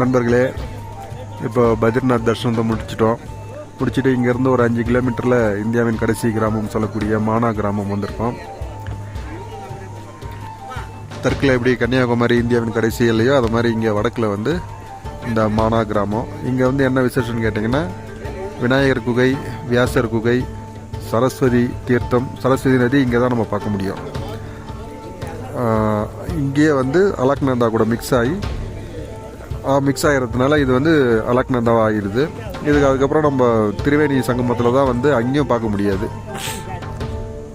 நண்பர்களே இப்போ பத்ரிநாத் தர்ஷனத்தை முடிச்சிட்டோம். முடிச்சுட்டு இங்கேருந்து ஒரு அஞ்சு கிலோமீட்டரில் இந்தியாவின் கடைசி கிராமம் சொல்லக்கூடிய மானா கிராமம் வந்திருக்கோம். தெற்கில் எப்படி கன்னியாகுமரி இந்தியாவின் கடைசி இல்லையோ அது மாதிரி இங்கே வடக்கில் வந்து இந்த மானா கிராமம். இங்கே வந்து என்ன விசேஷம்னு கேட்டிங்கன்னா விநாயகர் குகை வியாசர் குகை சரஸ்வதி தீர்த்தம் சரஸ்வதி நதி இங்கே தான் நம்ம பார்க்க முடியும். இங்கேயே வந்து அலக்நந்தா கூட மிக்ஸ் ஆகி மிக்ஸ் ஆகிறதுனால இது வந்து அலக்நந்தாவாக ஆகிடுது இதுக்கு அதுக்கப்புறம் நம்ம திரிவேணி சங்கமத்தில் தான் வந்து அங்கேயும் பார்க்க முடியாது.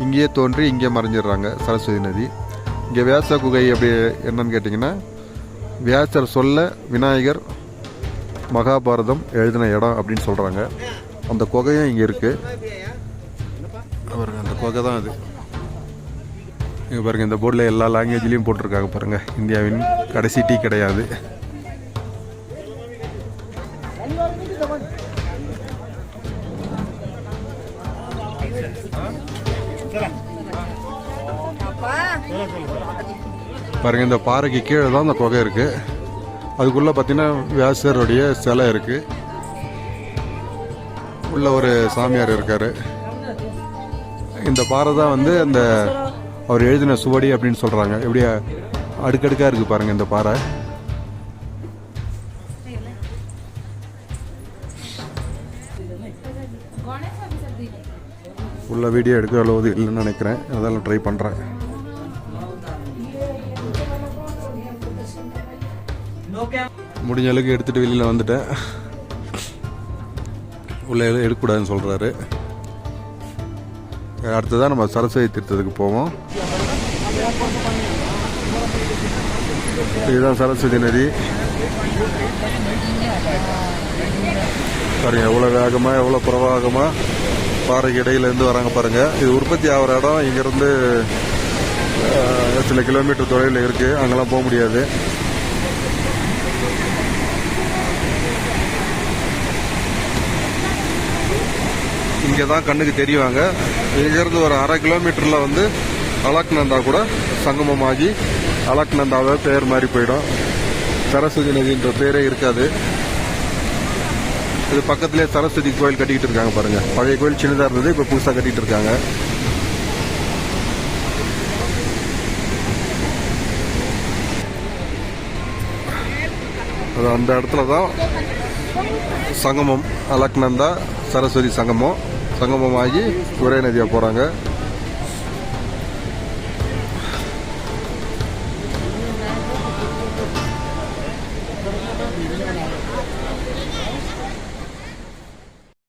இங்கேயே தோன்றி இங்கே மறைஞ்சிடுறாங்க சரஸ்வதி நதி. இங்கே வியாச குகை அப்படி என்னன்னு கேட்டிங்கன்னா வியாசர் சொல்ல விநாயகர் மகாபாரதம் எழுதின இடம் அப்படின்னு சொல்கிறாங்க அந்த குகையும் இங்கே இருக்குது பாருங்க அந்த குகை தான் அது. இங்கே பாருங்கள் இந்த போர்டில் எல்லா லாங்குவேஜ்லேயும் போட்டிருக்காங்க பாருங்கள் இந்தியாவின் கடைசி டீ கிடையாது. பாருங்க இந்த பாறைக்கு கீழே தான் அந்த குகை இருக்கு. அதுக்குள்ள பார்த்தீங்கன்னா வியாசருடைய சிலை இருக்கு. உள்ள ஒரு சாமியார் இருக்காரு. இந்த பாறை தான் வந்து அந்த அவர் எழுதின சுவடி அப்படின்னு சொல்றாங்க. எப்படியா அடுக்கடுக்காக இருக்கு பாருங்க இந்த பாறை. உள்ள வீடியோ எடுக்க அளவு இல்லைன்னு நினைக்கிறேன். அதெல்லாம் ட்ரை பண்ணுறேன் முடிஞ்ச அளவுக்கு எடுத்துட்டு வெளியில் வந்துட்டேன். உள்ள எதுவும் எடுக்கக்கூடாதுன்னு சொல்கிறாரு அடுத்ததான் நம்ம சரஸ்வதி தீர்த்தத்துக்கு போவோம். இதுதான் சரஸ்வதி நதி. பாருங்க எவ்வளோ வேகமாக எவ்வளோ பிரவாகமாக பாறைக்கு இடையிலேருந்து வராங்க பாருங்க. இது உற்பத்தி ஆகிற இடம் இங்கேருந்து சில கிலோமீட்டர் தொலைவில் இருக்குது அங்கெல்லாம் போக முடியாது. இங்கே தான் கண்ணுக்கு தெரியுவாங்க. இங்கேருந்து ஒரு அரை கிலோமீட்டரில் வந்து அலக்நந்தா கூட சங்கமமாகி அலக்நந்தாவே பேர் மாறி போயிடும். சரஸ்வதி நதின்ற பேரே இருக்காது. இது பக்கத்திலே சரஸ்வதி கோயில் கட்டிக்கிட்டு இருக்காங்க பாருங்க. பழைய கோயில் சின்னதாக இருந்தது இப்போ புதுசாக கட்டிட்டு இருக்காங்க. அந்த இடத்துல தான் சங்கமம் அலக்னந்தா சரஸ்வதி சங்கமம் சங்கமம் ஆகி ஒரே நதியாக போகிறாங்க